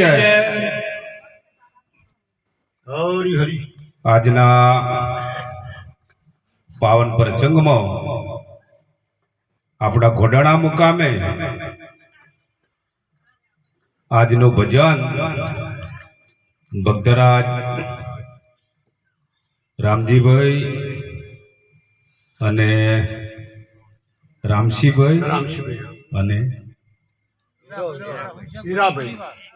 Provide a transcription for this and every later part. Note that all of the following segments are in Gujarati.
જય. હરી હરી. આજના પાવન પ્રસંગમાં આપણા ઘોડાણા મુકામે આજનું ભજન ભક્તરાજ રામજીભાઈ અને રામસિંહભાઈ રામસિંહભાઈ. અને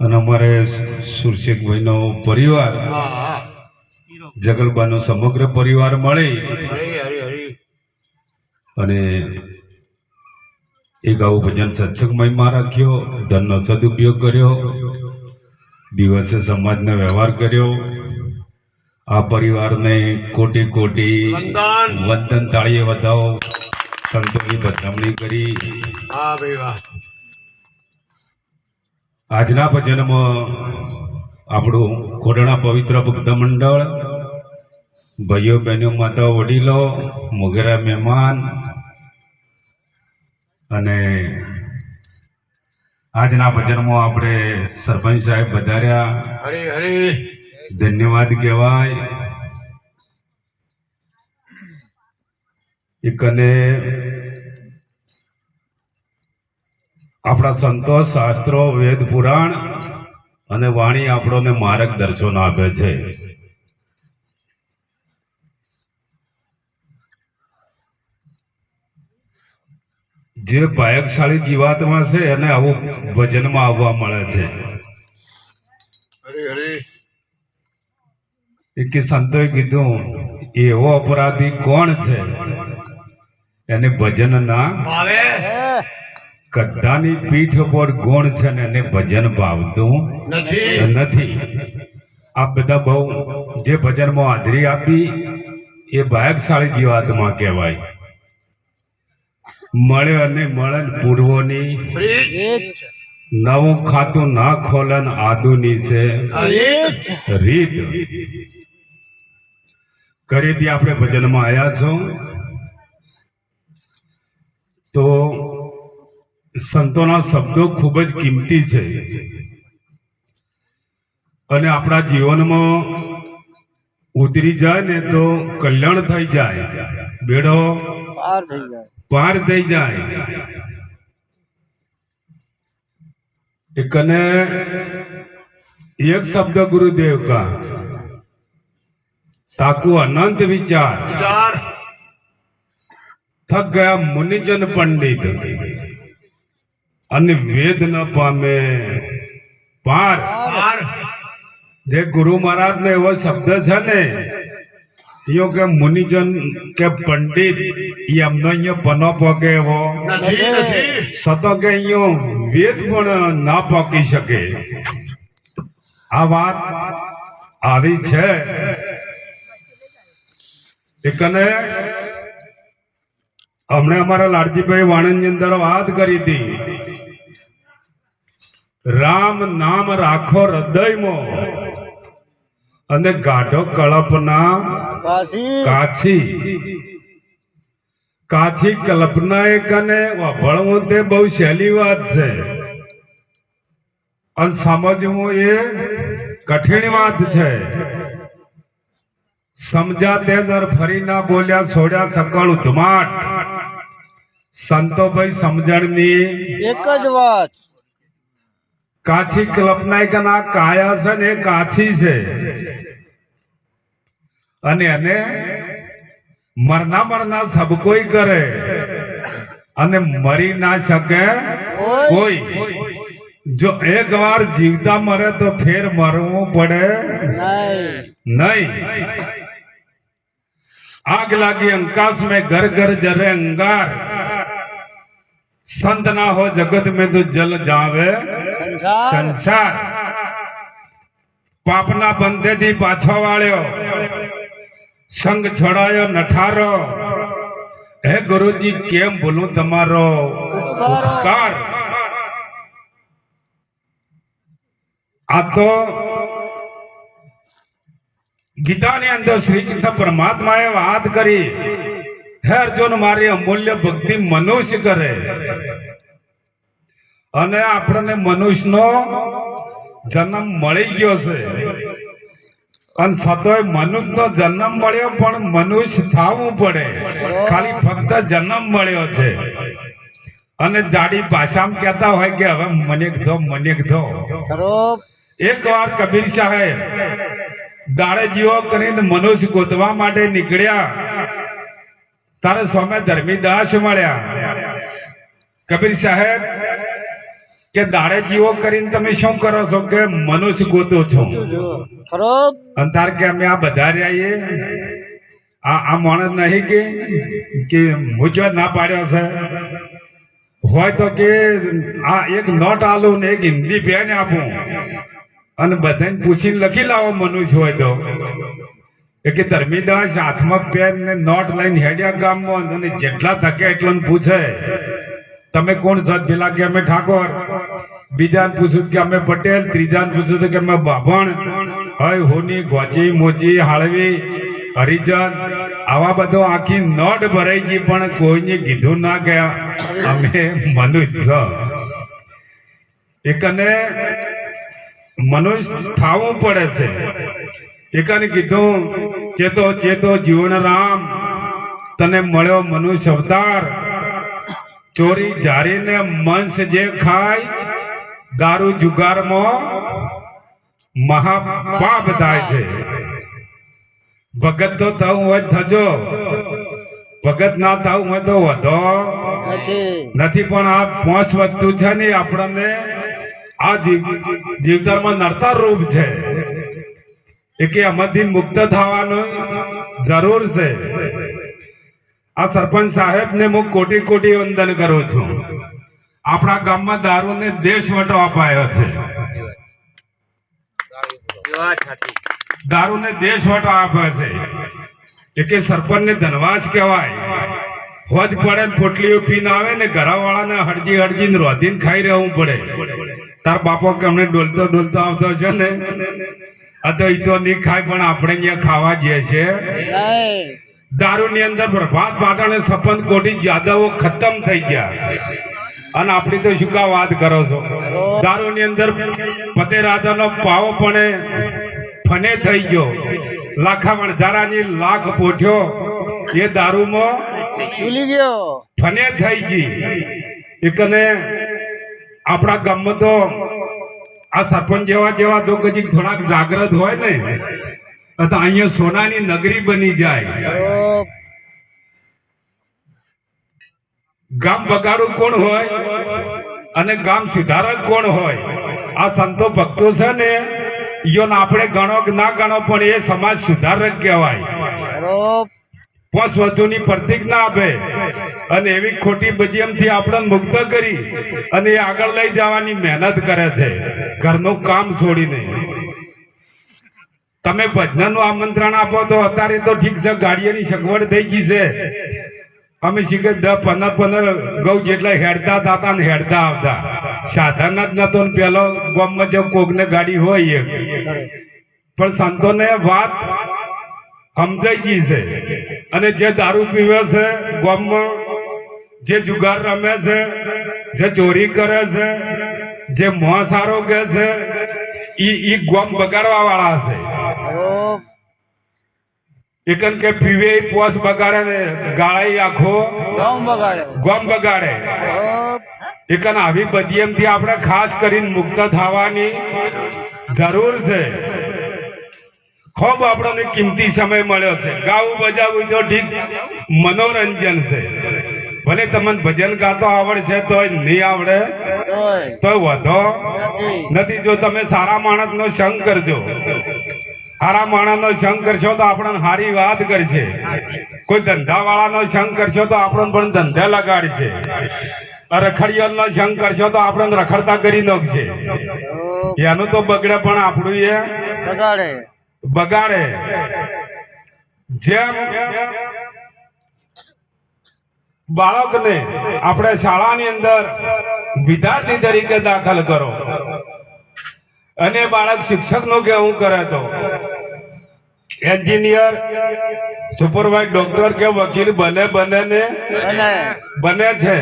અને અમારે સુરશેખભાઈનો પરિવાર જગલબાનો સમગ્ર પરિવાર મળી. અને એક આવું ભજન સત્સંગમયમાં રાખ્યો ધનનો સદુપયોગ કર્યો દિવસે સમાજનો વ્યવહાર કર્યો. આ પરિવારને કોટી કોટી વંદન. વંદન તાળીએ વધાવો. સંતોની બદનામણી કરી. હા ભાઈ વાહ. આજના ભજનમાં આપણું ખોડણા પવિત્ર ભક્ત મંડળ ભાઈઓ બહેનો માતા વડીલો મોગેરા મહેમાન અને આજના ભજનમાં આપણે સરપંચ સાહેબ વધાર્યા હરી હરી. ધન્યવાદ કહેવાય. એક અને આપણા સંતો શાસ્ત્રો વેદ પુરાણ અને વાણી આપણને માર્ગદર્શન આપે છે. જે ભાયકશાળી જીવાતમાં છે એને આવું ભજનમાં આવવા મળે છે. હરી હરી. કે સંતોએ કીધું એવો અપરાધી કોણ છે? એને ભજન ના ભાવે? કદ્દાની પીઠ પર ગુણ છે ને એને ભજન ભાવતું નથી. આ બધા બહુ જે ભજનમાં હાજરી આપી એ ભાયકશાળી જીવાતમાં કહેવાય. મળે અને મળે પૂર્વોની. નવું ખાતું ના ખોલન આદુની છે. રીત. કરીથી આપણે ભજનમાં આવ્યા છો. તો સંતોના શબ્દો ખૂબ જ કિંમતી છે. અને આપણા જીવનમાં ઉતરી જાય ને તો કલ્યાણ થઈ જાય. બેડો પાર થઈ જાય. પાર એક અને એક શબ્દ ગુરુદેવ કા સાકુ અનંત વિચાર. થક ગયા મુનિજન પંડિત. અને વેદ ન પામે. પાર. જે ગુરુ મહારાજ નો એવો શબ્દ છે ને યો કે મુનિજન કે પંડિત એ એમનો અહીંયા પનો પકે એવો. સતો કે અહીંયા વેદ પણ ના પકી શકે. આ વાત આવી છે. એકને હમણે અમારા લાડજીભાઈ વાણંદની અંદર વાત કરી હતી. રામ નામ રાખો હૃદયમાં. અને ગાઢો કલ્પના કાચી કાછી કલ્પના એક અને વભળવું તે બહુ સહેલી વાત છે. અને સમજવું એ કઠિન વાત છે. સમજા તે દર ફરી ના બોલ્યા છોડ્યા સકળ ઉધમાટ. સંતોભાઈ સમજણની એક જ વાત. કાચી કલ્પના કાયા છે ને કાચી છે. અને એને મરના મરના સબ કોઈ કરે. અને મરી ના શકે કોઈ. જો એક વાર જીવતા મરે તો ફેર મરવું પડે નહીં. આગ લાગી અંકાશ મેં ઘર ઘર જરે અંગાર. संत ना हो जगत में तो जल जावे સંસાર સંસાર પાપના બંધેથી પાછો વાળ્યો સંગ છોડાયો નઠારો હે ગુરુજી કેમ ભૂલું તમારો ઉપકાર. ઉપકાર આ તો ગીતાની અંદર શ્રી કૃષ્ણ પરમાત્માએ વાત કરી હે અર્જુન મારી અમૂલ્ય ભક્તિ મનુષ્ય કરે. અને આપણને મનુષ્યનો જન્મ મળી ગયો છે. અને સતોય મનુષ્યનો જન્મ મળ્યો પણ મનુષ્ય થવું પડે. ખાલી ફક્ત જન્મ મળ્યો છે. અને જાડી ભાષામાં કહેતા હોય કે હવે મને ધો મને ધો એક વાર કબીર સાહેબ દાડે જીવો કરીને મનુષ્ય ગોતવા માટે નીકળ્યા. તારે સ્વામે ધર્મીદાસ મળ્યા. કબીર સાહેબ, કે દાડે જીવો કરીને તમે શું કરો છો કે મનુષ્ય ગોતો છો? તાર કે અમે આ બધા રહીએ આ આ માણસ નહીં કે કે મુજવા ના પાડ્યો છે? હોય તો કે આ એક નોટ આલું ને એક હિન્દી પેન આપું. અને બધાને પૂછીને લખી લાવો મનુષ્ય હોય તો. કે ધર્મીદાસ હાથમાં પેન ને નોટ લઈને હેડ્યા ગામમાં અને જેટલા થકે એટલો પૂછે. તમે કોણ છો પેલા કે અમે ઠાકોર. બીજાને પૂછ્યું કે અમે પટેલ. ત્રીજાને પૂછ્યું કે અમે બાભણ. હોય, હોની, ગોચી, મોચી, હાળવી, હરિજન, આવા બધો આખી નોટ ભરાઈ ગઈ પણ કોઈને કીધું ના ગયા. અમે મનુષ્ય. એકને મનુષ્ય થાવું પડે છે. એકાને કીધું ચેતો ચેતો જીવન રામ તને મળ્યો મનુષ્ય અવતાર. ચોરી જારીને મંસ જે ખાય દારૂ જુગારમાં મહાપાપ થાય છે. ભગત તો થવું હોય થજો. ભગત ના થવું હોય તો વધો. નથી. પણ આ પાંચ વસ્તુ છે ને આપણને આ જીવ- જીવતરમાં નડતર રૂપ છે. એ કે આમાંથી મુક્ત થવાનો જરૂર છે. આ સરપંચ સાહેબને હું કોટી કોટી વંદન કરું છું. આપણા ગામમાં દારૂને દેશ વટો અપાયો છે. દારૂને દેશ વટો આપ્યો છે. એ કે સરપંચને ધનવાસ કહેવાય. હોજ પડે ને પોટલીઓ પીને આવે ને ઘરવાળાને હળજી હળજીને રોધીને ખાઈ રહેવું પડે. તાર બાપો કે અમને ડોલતો ડોલતો આવતો છે ને? તો ઈ તો નહીં ખાય પણ આપણે અહીંયા ખાવા જઈએ છે. દારૂ દારૂની અંદર પ્રભાત પાટણ સપન કોટી જાદવો ખતમ થઈ ગયા. અને આપણી તો શું કા વાત કરો છો? દારૂની અંદર પતે રાજાનો પાવો પણ ફને થઈ ગયો. લાખા વણઝારાની લાખ પોઠ્યો. એ દારૂમાં ભૂલી ગયો. ફને થઈ ગઈ. એકને આપણા ગામમાં તો આ સરપંચ જેવા જેવા જો કદી થોડાક જાગ્રત હોય ને તો અહીંયા સોનાની નગરી બની જાય. ગામ બગાડું કોણ હોય અને ગામ સુધારક કોણ હોય? આ સંતો ભક્તો છે ને ઈયોને આપણે ગણો કે ના ગણો પણ એ સમાજ સુધારક કહેવાય. પશ વધુની પ્રતિક ના આપે. અને એવી ખોટી બજીયમથી આપણને મુક્ત કરી અને એ આગળ લઈ જવાની મહેનત કરે છે. ઘરનું કામ છોડીને. તમે ભજનનું આમંત્રણ આપો તો અત્યારે તો ઠીક છે, ગાડીઓની સગવડ થઈ ગઈ છે. અમે શીખે દસ પંદર પંદર ગૌ જેટલા હેડતા હતા ને હેડતા આવતા. સાધન જ નતો ને પેલો ગામમાં જો કોકને ગાડી હોય પણ સંતોને વાત સમજાઈ ગઈ છે. અને જે દારૂ પીવે છે ગામમાં જે જુગાર રમે છે જે ચોરી કરે છે જે મોં સારો કે છે ઈ ઈ ગોમ બગાડવા વાળા છે એકન કે પીવે પોસ બગાડે ને ગાળાઈ આખો ગામ બગાડે. ગોમ બગાડે. એકન આવી બધી એમથી આપણે ખાસ કરીને મુક્ત થવાની જરૂર છે. ખૂબ આપણને કિંમતી સમય મળ્યો છે. ગાવું બજાવું તો ઠીક મનોરંજન છે. ભલે તમને ભજન ગાતો આવડશે તોય નહીં આવડે. તોય. તો વધો. નથી. જો તમે સારા માણસનો સંગ કરજો. સારા માણસનો સંગ કરશો તો આપણને સારી વાત કરશે. કોઈ ધંધા વાળા નો સંગ કરશો તો આપણને પણ ધંધે લગાડશે. રખડિયાનો સંગ કરશો તો આપણને રખડતા કરી નાખશે. એનું તો બગડે પણ આપણું એ. બગાડે. બગાડે. જેમ બાળકને આપણે શાળાની અંદર વિદ્યાર્થી તરીકે દાખલ કરો અને બાળક શિક્ષકનું કેવું કરે તો? એન્જિનિયર સુપરવાઇઝ ડોક્ટર કે વકીલ બને બને ને? બને છે.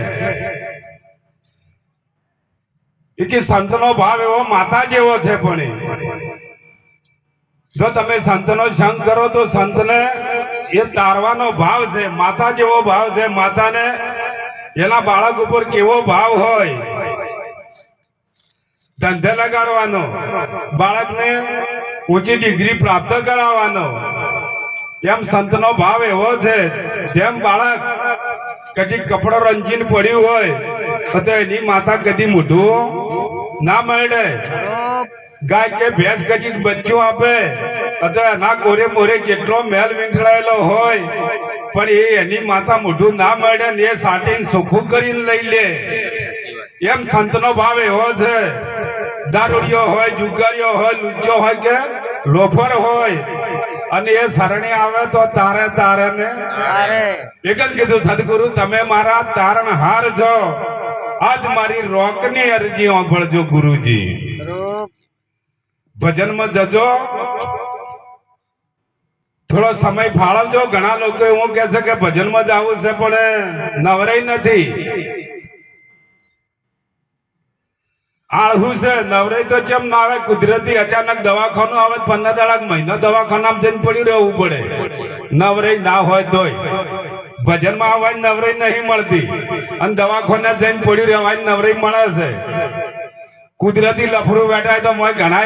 એ કે સંતનો ભાવ એવો માતા જેવો છે પણ એ. જો તમે સંતનો સંગ કરો તો સંતને એ તારવાનો ભાવ છે, માતા જેવો ભાવ છે, માતાને એના બાળક ઉપર કેવો ભાવ હોય? ધંધે લગાડવાનો, બાળકને ઊંચી ડિગ્રી પ્રાપ્ત કરાવવાનો. એમ સંતનો ભાવ એવો છે, જેમ બાળક કદી કપડો રંજીને પડ્યું હોય, તો એની માતા કદી મોઢું ના મળે. ગાય કે ભેંસ કચી બચ્ચું આપે. અત્યારે એના કોરે મોરે કેટલો મેલ વીંટળાયેલો હોય પણ એ એની માતા મોઢું ના મળે ને એ સાટીને સુખું કરીને લઈ લે. એમ સંતનો ભાવ એવો છે. દારૂડિયો હોય જુગારીઓ હોય લુચ્ચો હોય કે લોફર હોય અને એ શરણે આવે તો તારે તારે. ને એક જ કીધું સદગુરુ તમે મારા તારણ હાર છો. આજ મારી રોકની અરજી સાંભળજો ગુરુજી. ભજનમાં જજો. થોડો સમય ફાળવજો. ઘણા લોકો એવું કે છે કે ભજનમાં જવું છે, પણ નવરાઈ નથી. આળહું છે નવરાઈ તો ચમ ના આવે? કુદરતી અચાનક દવાખાનું આવે, પંદર દાડા મહિનો દવાખાનામાં જઈને પડ્યું રહેવું પડે. નવરાઈ ના હોય તોય. ભજનમાં આવવાની નવરાઈ નહીં મળતી. અને દવાખાને જઈને પડ્યું રહેવાની નવરાઈ મળે છે. કુદરતી લફડું બેઠા તો મોય ઘણા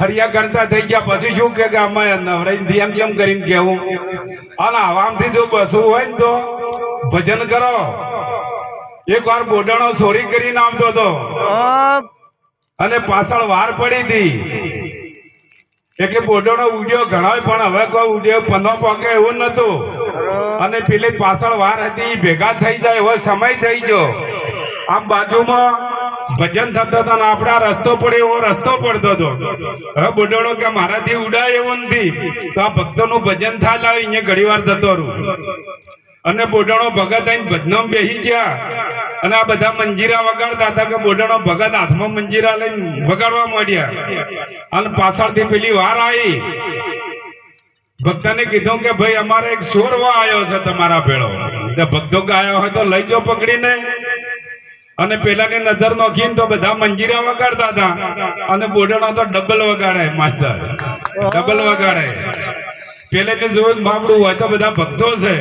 ફરિયા કરતા થઈ ગયા. પછી શું કે અમે નવરાઈ થી એમ કેમ કરીને કેવું? અને આવામથી જો બસવું હોય ને તો ભજન કરો. એક વાર બોડાણો સોરી કરીને આવતો હતો અને પાછળ વાર પડી હતી. એટલે બોડાણો ઉડ્યો ઘણા પણ હવે કોઈ ઉડ્યો પનો પોકે એવું નતું અને પેલી પાછળ વાર હતી ભેગા થઈ જાય એવો સમય થઈ ગયો. આમ બાજુમાં ભજન થતો હતો આપણા રસ્તો પડે એવો રસ્તો પડતો હતો હવે બોડોળો કે મારાથી ઉડાય એવું નથી. તો આ ભક્તોનું ભજન થાય અહીંયા ઘડી વાર થતો રહું. અને બોડાણો ભગત અહીં ભજનમ બેસી ગયા. અને આ બધા મંજીરા વગાડતા હતા કે બોડાણો ભગત હાથમાં મંજીરા લઈને વગાડવા માંડ્યા. અને પાછળથી પેલી વાર આવી. ભક્તને કીધું કે ભાઈ, અમારે એક ચોરવા આવ્યો છે તમારા ભેળો. ભક્તો ગાયો હોય તો લઈ જાઓ પકડીને. અને પેલા ને નજર નોખીને તો બધા મંજીરા વગાડતા હતા. અને બોડણો તો ડબલ વગાડે માસ્ટર ડબલ વગાડે. પેલેથી જોયું મામડું હોય તો બધા ભક્તો છે.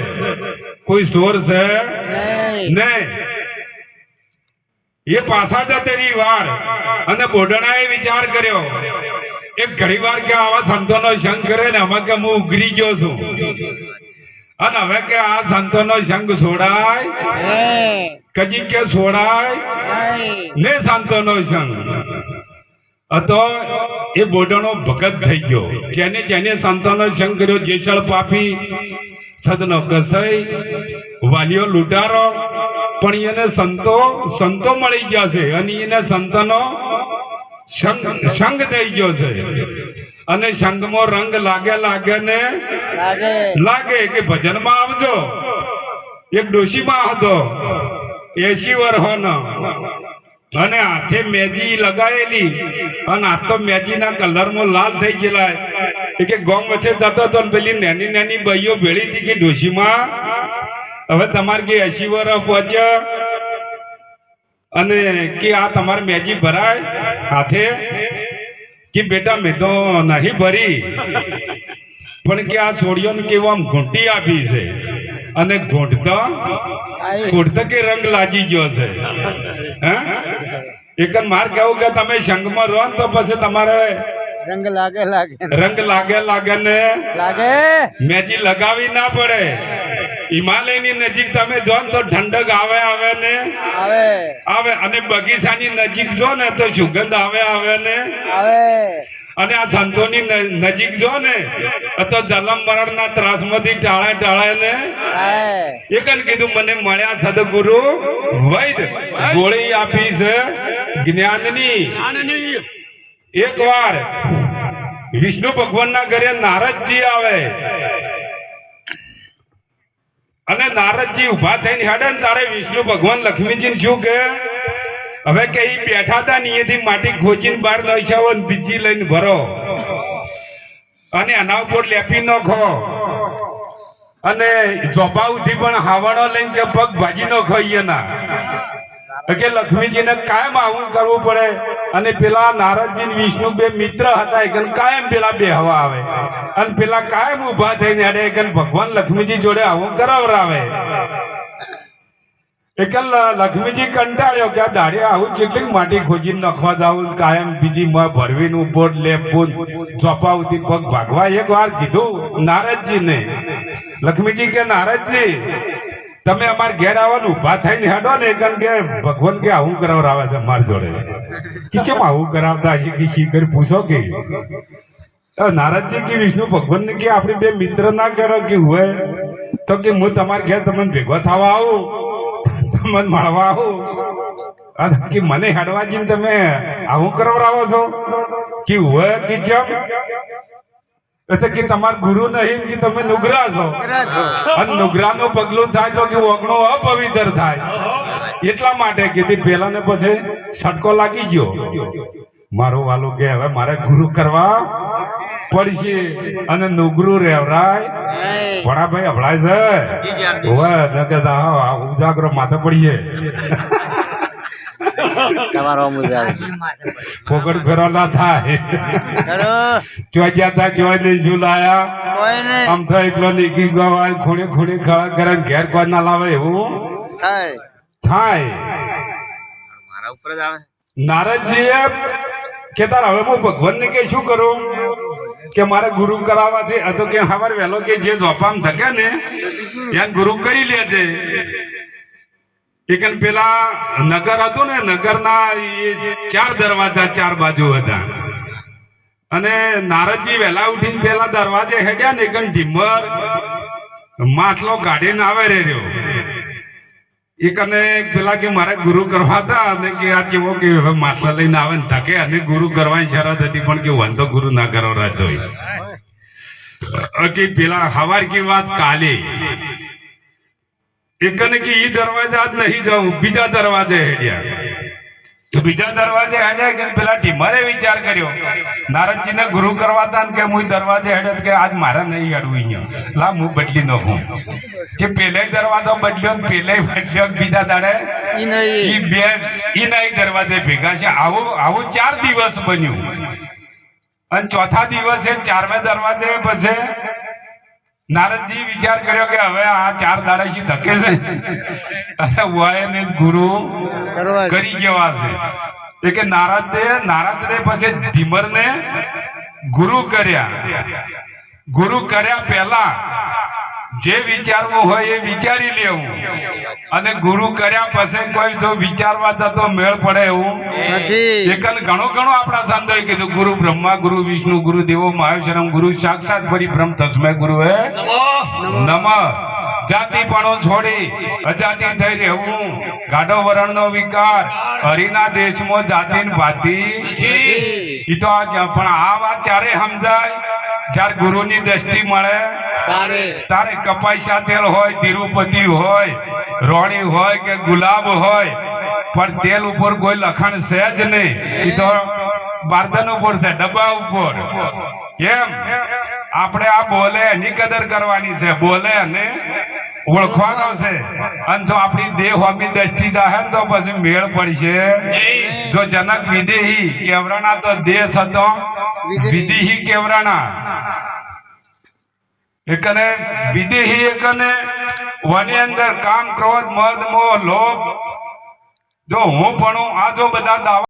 કોઈ સોર છે? નહીં. એ પાછા જતે રહી વાર. અને બોડણાએ વિચાર કર્યો. એક ઘણી વાર કે આવા સંતોનો સંગ કરે ને આમાં કે હું ઉઘરી ગયો છું. અને હવે કે આ સંતોનો સંગ છોડાય? કજી કે છોડાય? ને સંતોનો સંગ. હતો એ બોડણો ભગત થઈ ગયો. જેને જેને સંતોનો સંગ કર્યો જેસળ પાપી સદનો કસાઈ વાલીઓ લૂંટારો પણ એને સંતો સંતો મળી ગયા છે. અને એને સંતનો સંગ સંગ થઈ ગયો છે. અને સંગમાં રંગ લાગે લાગે ને લાગે. કે ભજનમાં આવજો. એક ડોશીમાં હતો એસી વર્ષનો અને હાથે મેજી લગાવેલી અને હાથ તો મેજીના કલરમાં લાલ થઈ ગયેલા. કે ગોમ વચ્ચે જતો હતો ને પેલી નાની નાની ભાઈઓ ભેળી હતી કે ડોશીમાં? હવે તમારે કે એસી વર્ષ પહોંચ્યા અને કે આ તમારે મેજી ભરાય? હાથે? કે બેટા મેં તો નહીં ભરી. પણ કે આ છોડીઓને કેવું આમ ઘૂંટી આપી છે? અને ઘૂંટતો આઈ કે રંગ લાગી ગયો છે? હે? એક માર કેવું કે તમે સંઘમાં રહો ને તો પછી તમારે રંગ લાગે લાગે રંગ લાગે લાગે ને લાગે. મેજી લગાવી ના પડે. હિમાલયની નજીક તમે જો ને તો ઠંડક આવે આવે ને? આવે. આવે. અને બગીચાની નજીક જો ને તો સુગંધ આવે આવે ને? આવે. અને આ સંતોની ન- નજીક જો ને તો જલમ મરણના ત્રાસમાંથી ટાળે ટાળે ને? એ એક જ કીધું મને મળ્યા સદગુરુ વૈદ. ગોળી આપી છે જ્ઞાનની. જ્ઞાનની. એક વાર વિષ્ણુ ભગવાનના ઘરે નારદજી આવે. અને નારદજી ઊભા થઈને હેડે ને તારે વિષ્ણુ ભગવાન લક્ષ્મીજી શું કે હવે કે એ બેઠા હતા ને એથી માટી ખોજીને બહાર નાખ્યા ને બીજી લઈને ભરો. અને એના ઉપર લેપી નાખો. અને ચોપા ઉધી પણ હાવણો લઈને કે પગ ભાજી નાખો અહીંયાના કે લક્ષ્મીજીને કાયમ આવું કરવું પડે. અને પેલા નારદજી વિષ્ણુ બે મિત્ર હતા એક કાયમ પેલા બે હવા આવે. અને પેલા કાયમ ઊભા થઈને અરે એકન ભગવાન લક્ષ્મીજી જોડે આવું કરાવરાવે. એકલ લક્ષ્મીજી કંટાળ્યો કે આ દાડે આવું કેટલીક માટી ખોજી નખવા જાવું, કાયમ બીજી માં, ભરવીનું બોટ લેપુન ચોપાવતી પગ ભાગવા એક વાર કીધું નારદજીને. લક્ષ્મીજી કે, નારદજી તમે અમાર ઘેર આવવાનું ઊભા થઈને હેડો ને, કારણ કે ભગવાન કે આવું કરાવરાવે છે માર જોડે. કે કેમ આવું કરાવતા? હશે કે શી કરી પૂછો કે? નારદજી કે વિષ્ણુ ભગવાન ને કે આપણે બે મિત્ર ના કરો કે હોય, તો કે હું તમારા ઘેર તમને ભેગો થવા આવું, તમને મળવા આવું. કે મને હેડવા જઈને તમે આવું કરાવરાવો છો? કે હોય કે જેમ? એટલે કે તમારા ગુરુ નહીં કે તમે નુગરા છો. અને નુગરાનું પગલું થાય તો કે ઓગણું અપવિત્ર થાય. એટલા માટે કીધી પેલા ને પછી સટકો લાગી ગયો. મારો વાલો કે હવે મારે ગુરુ કરવા પડશે અને નુગરું રેવરાય. વડાભાઈ હભળાય છે. ઉજાગરો માથે પડીએ તમારો મુદ્દા ફોકટ ફેરો ના થાય. ચલો ચોઈ ગયા તા ચોઈ નહીં ઝુલાયા. કોઈ નહીં. આમ તો એકલો નીકળી ગયો હોય ખૂણે ખૂણે ખડા કરે ને ઘેર કોઈ ના લાવે એવું? થાય. થાય. મારા ઉપર જ આવે નારદજીએ કેતા હવે હું ભગવાનને કે શું કરું? કે મારે ગુરુ કરાવવા છે આ તો કે હવાર વહેલો કે જે જોફામ થકે ને ત્યાં ગુરુ કરી લે છે એકન પેલા નગર હતું ને, નગરના ચાર દરવાજા ચાર બાજુ હતા. અને નારદજી વહેલા ઉઠીને પેલા દરવાજે હેડ્યા ને, એકન ઢીમર માટલો કાઢીને આવે રહ્યો. એક અને પેલા કે મારે ગુરુ કરવા હતા અને કે આ કેવો કે હવે માટલા લઈને આવે ને તકે અને ગુરુ કરવાની શરત હતી, પણ કે વાંધો ગુરુ ના કરો રાતો કે પેલા હવાર કી વાત કાલે. એક ને કે ઈ દરવાજા જ નહીં જાઉં બીજા દરવાજે હેડ્યા. તો બીજા દરવાજે હેડ્યા કે પેલા ટીમરે વિચાર કર્યો નારદજીને ગુરુ કરવા તા ને કે હું દરવાજે હેડત કે આજ મારે નહીં હેડવું અહીંયા. લા હું બદલી નાખું જે પેલે દરવાજો બદલ્યો ને પેલે બદલ્યો બીજા દાડે નહીં. ઈ બે ઈ નહીં દરવાજે ભેગા છે. આવું આવું ચાર દિવસ બન્યું. અને ચોથા દિવસે ચારમે દરવાજે પછી નારદજી વિચાર કર્યો કે હવે આ ચાર દાડાથી ધકે છે. વાયને ગુરુ કરી જવા છે. એટલે કે નારદે નારદને પછી ધીમરને ગુરુ કર્યા. ગુરુ કર્યા પહેલા જે વિચારવું હોય એ વિચારી લેવું. અને ગુરુ કર્યા પછી કોઈ જો વિચારવા જતો મેળ પડે એવું નથી. એકન ઘણો ઘણું આપણા સંતોએ કીધું ગુરુ બ્રહ્મા ગુરુ વિષ્ણુ ગુરુ દેવો મહેશ્વરમ ગુરુ સાક્ષાત પરી બ્રહ્મ તસ્મય ગુરુ હે નમ. જાતિપણો છોડી અજાતિ થઈ રહેવું. ગાઢો વરણનો વિકાર. હરિના દેશમાં જાતિ ને ભાતિ ઈ તો પણ આ વાત ક્યારે સમજાય? જ્યારે ગુરુની દ્રષ્ટિ મળે તારે. તારે કપાઈ સાથેલ હોય તિરુપતિ હોય રોણી હોય કે ગુલાબ હોય પણ તેલ ઉપર કોઈ લખણ છે જ નહીં. તો બારદન ઉપર છે ડબ્બા ઉપર. એમ. આપણે આ બોલે એની કદર કરવાની છે. બોલે અને ઓળખવાનો છે. અને જો આપણી દેહ હોમી દ્રષ્ટિ જાહે તો પછી મેળ પડશે. જો જનક વિદેહી કેવરાણા તો દેશ હતો. વિદેહી. કેવરાણા. એકને વિદેહી એકને વની અંદર કામ ક્રોધ મદ મોહ લોભ. જો હું ભણું આ જો બધા દાવા